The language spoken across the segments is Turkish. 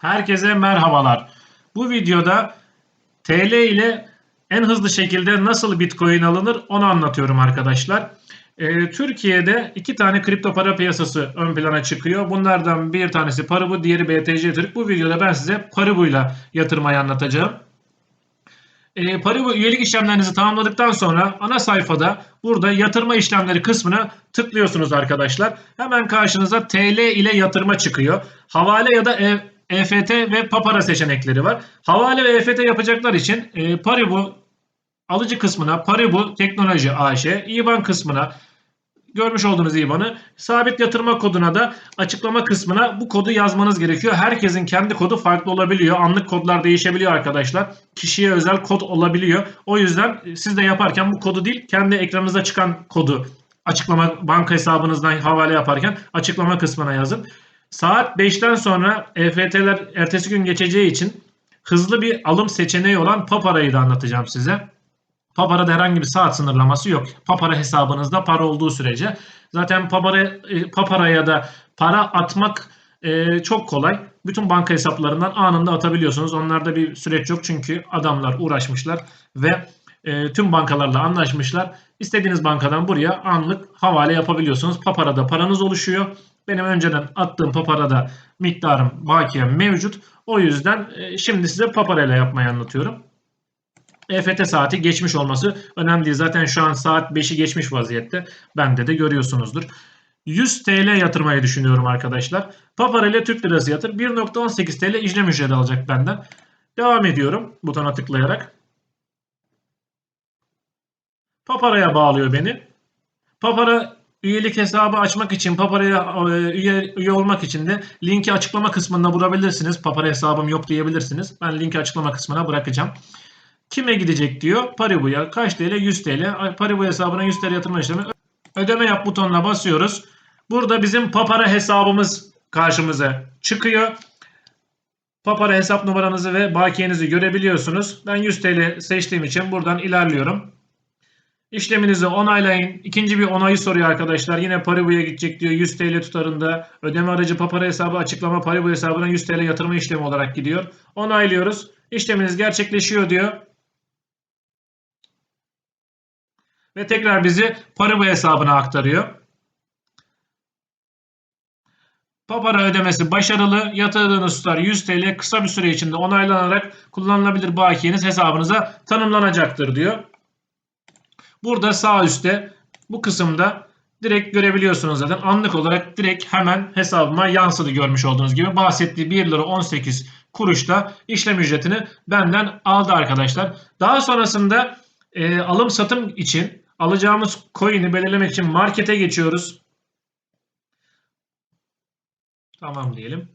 Herkese merhabalar. Bu videoda TL ile en hızlı şekilde nasıl Bitcoin alınır onu anlatıyorum arkadaşlar. Ee, Türkiye'de iki tane kripto para piyasası ön plana çıkıyor. Bunlardan bir tanesi Paribu, diğeri BTC Türk. Bu videoda ben size Paribu'yla yatırmayı anlatacağım. E, Paribu üyelik işlemlerinizi tamamladıktan sonra ana sayfada burada yatırma işlemleri kısmına tıklıyorsunuz arkadaşlar. Hemen karşınıza TL ile yatırma çıkıyor. Havale ya da E- EFT ve Papara seçenekleri var. Havale ve EFT yapacaklar için e, Paribu alıcı kısmına Paribu Teknoloji AŞ, IBAN kısmına görmüş olduğunuz IBAN'ı sabit yatırma koduna da açıklama kısmına bu kodu yazmanız gerekiyor. Herkesin kendi kodu farklı olabiliyor. Anlık kodlar değişebiliyor arkadaşlar. Kişiye özel kod olabiliyor. O yüzden siz de yaparken bu kodu değil kendi ekranınıza çıkan kodu açıklama banka hesabınızdan havale yaparken açıklama kısmına yazın. Saat 5'ten sonra EFT'ler ertesi gün geçeceği için hızlı bir alım seçeneği olan Papara'yı da anlatacağım size. Papara'da herhangi bir saat sınırlaması yok. Papara hesabınızda para olduğu sürece. Zaten Papara, e, Papara'ya da para atmak e, çok kolay. Bütün banka hesaplarından anında atabiliyorsunuz. Onlarda bir süreç yok çünkü adamlar uğraşmışlar ve e, tüm bankalarla anlaşmışlar. İstediğiniz bankadan buraya anlık havale yapabiliyorsunuz. Papara'da paranız oluşuyor. Benim önceden attığım Papara'da miktarım bakiyem mevcut. O yüzden e, şimdi size Papara ile yapmayı anlatıyorum. EFT saati geçmiş olması önemli değil. Zaten şu an saat 5'i geçmiş vaziyette. Bende de görüyorsunuzdur. 100 TL yatırmayı düşünüyorum arkadaşlar. Papara ile Türk Lirası yatır. 1.18 TL işlem ücreti alacak benden. Devam ediyorum butona tıklayarak. Papara'ya bağlıyor beni. Papara üyelik hesabı açmak için, Papara'ya e, üye, üye olmak için de linki açıklama kısmında bulabilirsiniz. Papara hesabım yok diyebilirsiniz. Ben linki açıklama kısmına bırakacağım. Kime gidecek diyor? Paribu'ya. Kaç TL? 100 TL. Paribu hesabına 100 TL yatırma işlemi. Ödeme yap butonuna basıyoruz. Burada bizim Papara hesabımız karşımıza çıkıyor. Papara hesap numaranızı ve bakiyenizi görebiliyorsunuz. Ben 100 TL seçtiğim için buradan ilerliyorum. İşleminizi onaylayın. İkinci bir onayı soruyor arkadaşlar. Yine Paribu'ya gidecek diyor. 100 TL tutarında. Ödeme aracı Papara hesabı açıklama Paribu hesabına 100 TL yatırma işlemi olarak gidiyor. Onaylıyoruz. İşleminiz gerçekleşiyor diyor. Ve tekrar bizi Paribu hesabına aktarıyor. Papara ödemesi başarılı. Yatırdığınız tutar 100 TL kısa bir süre içinde onaylanarak kullanılabilir bakiyeniz hesabınıza tanımlanacaktır diyor. Burada sağ üstte bu kısımda direkt görebiliyorsunuz zaten. Anlık olarak direkt hemen hesabıma yansıdı görmüş olduğunuz gibi. Bahsettiği 1 lira 18 kuruşta işlem ücretini benden aldı arkadaşlar. Daha sonrasında e, alım satım için alacağımız coin'i belirlemek için markete geçiyoruz. Tamam diyelim.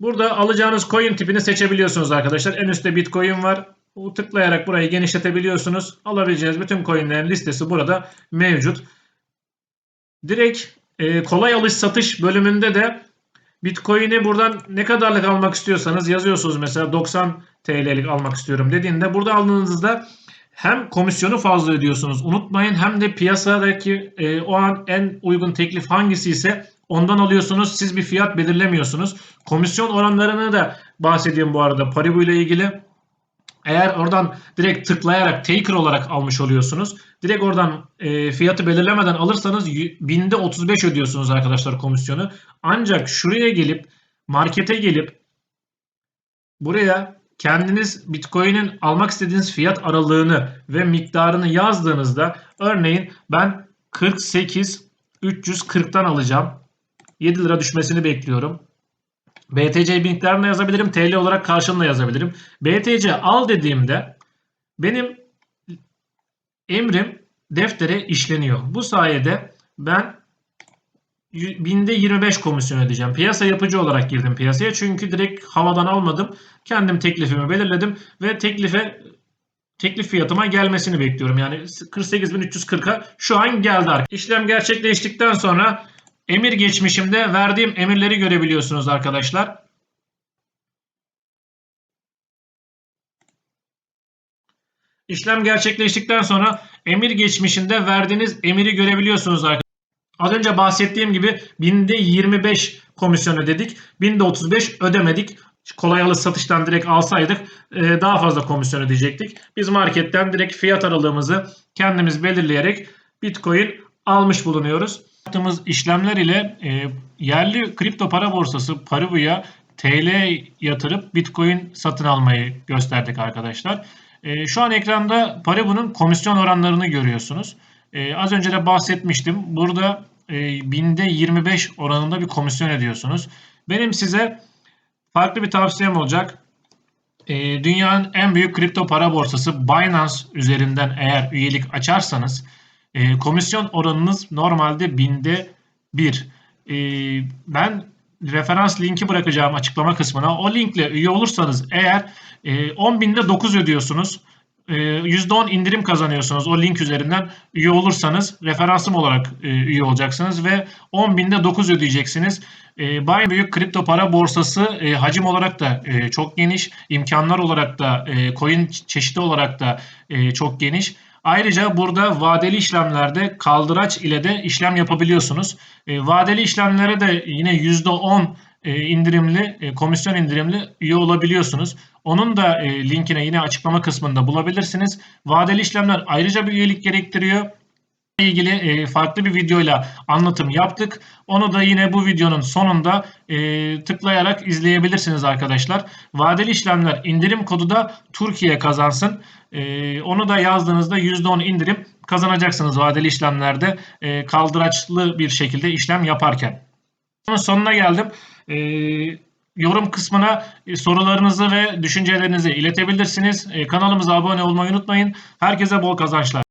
Burada alacağınız coin tipini seçebiliyorsunuz arkadaşlar. En üstte Bitcoin var. Bu tıklayarak burayı genişletebiliyorsunuz. Alabileceğiniz bütün coinlerin listesi burada mevcut. Direkt e, kolay alış satış bölümünde de Bitcoin'i buradan ne kadarlık almak istiyorsanız yazıyorsunuz mesela 90 TL'lik almak istiyorum dediğinde burada aldığınızda hem komisyonu fazla ödüyorsunuz. Unutmayın hem de piyasadaki e, o an en uygun teklif hangisi ise ondan alıyorsunuz. Siz bir fiyat belirlemiyorsunuz. Komisyon oranlarını da bahsedeyim bu arada Paribu ile ilgili. Eğer oradan direkt tıklayarak taker olarak almış oluyorsunuz. Direkt oradan e, fiyatı belirlemeden alırsanız binde 35 ödüyorsunuz arkadaşlar komisyonu. Ancak şuraya gelip markete gelip buraya kendiniz Bitcoin'in almak istediğiniz fiyat aralığını ve miktarını yazdığınızda örneğin ben 48 340'tan alacağım. 7 lira düşmesini bekliyorum. BTC miktarını yazabilirim. TL olarak karşılığında yazabilirim. BTC al dediğimde benim emrim deftere işleniyor. Bu sayede ben binde 25 komisyon ödeyeceğim. Piyasa yapıcı olarak girdim piyasaya. Çünkü direkt havadan almadım. Kendim teklifimi belirledim ve teklife teklif fiyatıma gelmesini bekliyorum. Yani 48.340'a şu an geldi. İşlem gerçekleştikten sonra emir geçmişimde verdiğim emirleri görebiliyorsunuz arkadaşlar. İşlem gerçekleştikten sonra emir geçmişinde verdiğiniz emiri görebiliyorsunuz arkadaşlar. Az önce bahsettiğim gibi binde 25 komisyon ödedik. Binde 35 ödemedik. kolay alış satıştan direkt alsaydık e, daha fazla komisyon ödeyecektik. Biz marketten direkt fiyat aralığımızı kendimiz belirleyerek Bitcoin almış bulunuyoruz. Yaptığımız işlemler ile e, yerli kripto para borsası Paribu'ya TL yatırıp Bitcoin satın almayı gösterdik arkadaşlar. E, şu an ekranda Paribu'nun komisyon oranlarını görüyorsunuz. E, az önce de bahsetmiştim. Burada e, binde 25 oranında bir komisyon ödüyorsunuz. Benim size farklı bir tavsiyem olacak. E, dünyanın en büyük kripto para borsası Binance üzerinden eğer üyelik açarsanız e, komisyon oranınız normalde binde 1. E, ben referans linki bırakacağım açıklama kısmına. O linkle üye olursanız eğer e, 10 binde 9 ödüyorsunuz. E, %10 indirim kazanıyorsunuz o link üzerinden üye olursanız referansım olarak e, üye olacaksınız ve 10 binde 9 ödeyeceksiniz. E, Bayi Büyük Kripto Para Borsası e, hacim olarak da e, çok geniş, imkanlar olarak da, e, coin çeşidi olarak da e, çok geniş. Ayrıca burada vadeli işlemlerde kaldıraç ile de işlem yapabiliyorsunuz. E, vadeli işlemlere de yine %10 e, indirimli, e, komisyon indirimli üye olabiliyorsunuz. Onun da e, linkine yine açıklama kısmında bulabilirsiniz. Vadeli işlemler ayrıca bir üyelik gerektiriyor ilgili e, farklı bir videoyla anlatım yaptık. Onu da yine bu videonun sonunda e, tıklayarak izleyebilirsiniz arkadaşlar. Vadeli işlemler indirim kodu da Türkiye kazansın. E, onu da yazdığınızda %10 indirim kazanacaksınız vadeli işlemlerde e, kaldıraçlı bir şekilde işlem yaparken. Sonuna geldim. Yorum kısmına sorularınızı ve düşüncelerinizi iletebilirsiniz. Kanalımıza abone olmayı unutmayın. Herkese bol kazançlar.